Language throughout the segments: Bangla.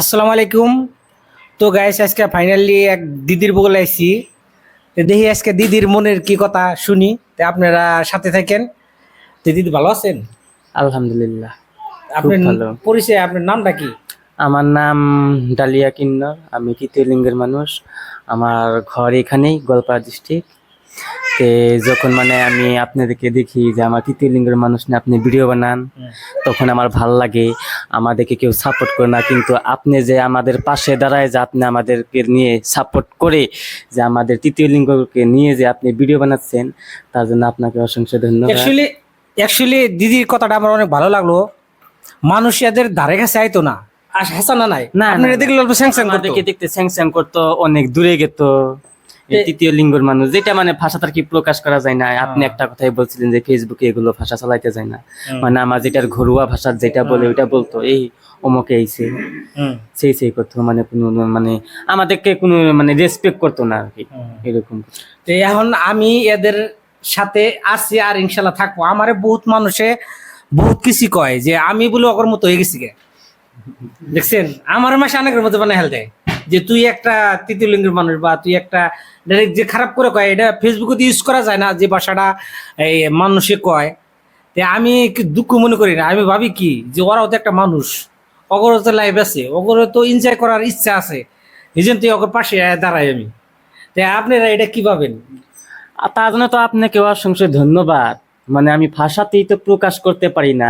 আসসালামু আলাইকুম। তো গাইস আজকে ফাইনালি এক দিদির বগলে আইছি। তো দেখি আজকে দিদির মনের কি কথা শুনি। তো আপনারা সাথে থাকেন। তো দিদি ভালো আছেন? আলহামদুলিল্লাহ আপনার। পরিচয় আপনার নামটা কি? আমার নাম ডালিয়া কিন্নর। আমি তৃতীয় লিঙ্গের মানুষ। আমার ঘর এখানেই গোয়ালপাড়া ডিস্ট্রিক্ট তে যখন মানে আমি আপনাদেরকে দেখি যে আমার তৃতীয় লিঙ্গের মানুষ নিয়ে আপনি ভিডিও বানান তখন আমার ভালো লাগে। আমাদেরকে কেউ সাপোর্ট করে না। কিন্তু আপনি যে আমাদের পাশে দাঁড়ায় যে আপনি আমাদেরকে নিয়ে সাপোর্ট করে যে আমাদের তৃতীয় লিঙ্গকে নিয়ে যে আপনি ভিডিও বানাচ্ছেন তার জন্য আপনাকে অসংখ্য ধন্যবাদ। অ্যাকচুয়ালি অ্যাকচুয়ালি দিদির কথাটা আমার অনেক ভালো লাগল। মানুষ এদের ধারে কাছে আইতো না। আর হাসানা নাই। না, আপনারা দেখলে অল্প স্যাংস্যাং করতো। দেখতে স্যাং স্যাং করতো অনেক দূরে গেত। তৃতীয় লিঙ্গর মানুষ যেটা মানে ভাষা তার কি প্রকাশ করা যায় না? আপনি হ্যাঁ। একটা কথাই বলছিলেন যে ফেসবুকে এগুলো ভাষা চালাইতে যায় না। মানে আমার যেটার ঘরোয়া ভাষা যেটা বলে ওইটা বলতো এই অমুকে এইছে সেই সেই করতো মানে কোনো মানে আমাদেরকে কোনো মানে রেসপেক্ট করতো না আর কি। এরকম। তো এখন আমি এদের সাথে আছি আর ইনশাল্লাহ থাকব। আমারে বহুত মানুষে বহুত কিছু কয় যে আমি বলে অকর মতো হয়ে গেছি গে। দেখছেন? আমার মাসে অনেকের মতো বানায় হেলতে যে তুই একটা তৃতীয় লিঙ্গের মানুষ বা তুই একটা ডাইরেক্ট যে খারাপ করে কয়, এটা ফেসবুকে তো ইউজ করা যায় না যে ভাষাটা এই মানুষে কয়। তে আমি দুঃখ মনে করি না, আমি ভাবি কি যে ওরাও তো একটা মানুষ অগরও তো লাইফ আছে অগরও তো এনজয় করার ইচ্ছা আছে, এই জন্য তুই অগর পাশে দাঁড়াই আমি। তে আপনারা এটা কি ভাবেন? তার জন্য তো আপনাকে অসংখ্য ধন্যবাদ। মানে আমি ভাষাতেই তো প্রকাশ করতে পারি না।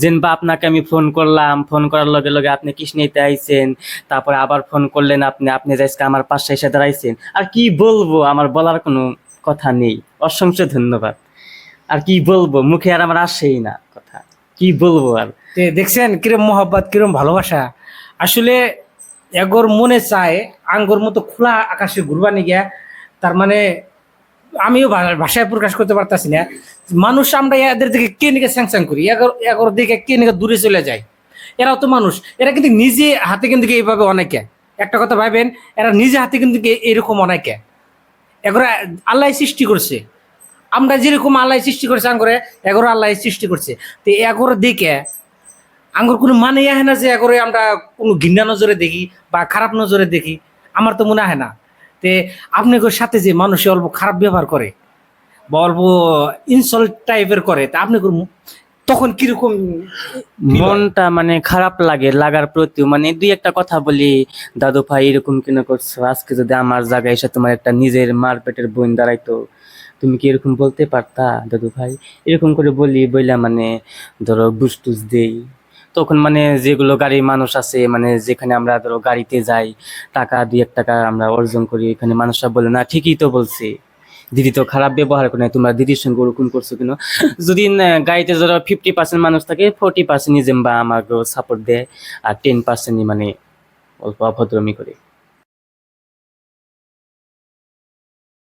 যেন বা আপনাকে আমি ফোন করলাম ফোন করার লগে লগে আপনি কৃষ্ণিতে আইছেন, তারপরে আবার ফোন করলেন আপনি আপনি যাইসকে আমার পাশে এসে দাঁড়াইছেন। আর কি বলব, আমার বলার কোনো কথা নেই। অসংখ্য ধন্যবাদ। আর কি বলব, মুখে আর আমার আসেই না কথা। কি বলব আর? দেখছেন, কিরম মোহাব্বত, কিরম ভালোবাসা। আসলে এগোর মনে চায়, আঙ্গর মতো খোলা আকাশে ঘুরবানি গিয়া তার মানে আমিও ভাষায় প্রকাশ করতে পারতাছি না। মানুষ আমরা এদের দিকে কে নিকে স্যাংস্যাং করি? এগোর দিকে কে নিকে দূরে চলে যায়? এরাও তো মানুষ। এরা কিন্তু নিজে হাতে কিন্তু এইভাবে অনেকে। একটা কথা ভাবেন এরা নিজে হাতে কিন্তু এরকম অনেকে। এগুলো আল্লাহ সৃষ্টি করছে। আমরা যেরকম আল্লাহ সৃষ্টি করছে আঙ্গরে এগুলো আল্লাহ সৃষ্টি করছে। তো এগুলো দেখে আঙ্গুর কোনো মানে আহে না যে এগরে আমরা কোনো ঘৃণা নজরে দেখি বা খারাপ নজরে দেখি। আমার তো মনে হয় না। তে আপনাদের সাথে যে মানুষ অল্প খারাপ ব্যবহার করে বা অল্প ইনসল্ট টাইপের করে, তা আপনি তখন কীরকম মনটা মানে খারাপ লাগে, লাগার প্রতি মানে দুই একটা কথা বলি, দাদু ভাই, এরকম কেন করছ? আজকে যদি আমার জায়গায় এসে তোমার একটা নিজের মার পেটের বোন দাঁড়াইতো, তুমি কি এরকম বলতে পারতা, দাদু ভাই? এরকম করে বলি, বইলা মানে ধরো বুস্টুস দেই। তখন মানে যেগুলো গাড়ি মানুষ আছে মানে যেখানে আমরা ধরো গাড়িতে যাই, টাকা, দুই এক টাকা আমরা অর্জন করি, এখানে মানুষরা বলে, না, ঠিকই তো বলছে। দিদি তো খারাপ ব্যবহার করে না তোমরা দিদির সঙ্গে ওরকম করছ কেন? যদি গাড়িতে ধরো ফিফটি পার্সেন্ট মানুষ থাকে ফোর্টি পার্সেন্টই যেমবা আমাকে সাপোর্ট দেয়, আর টেন পার্সেন্টই মানে অল্প অভদ্রমি করে।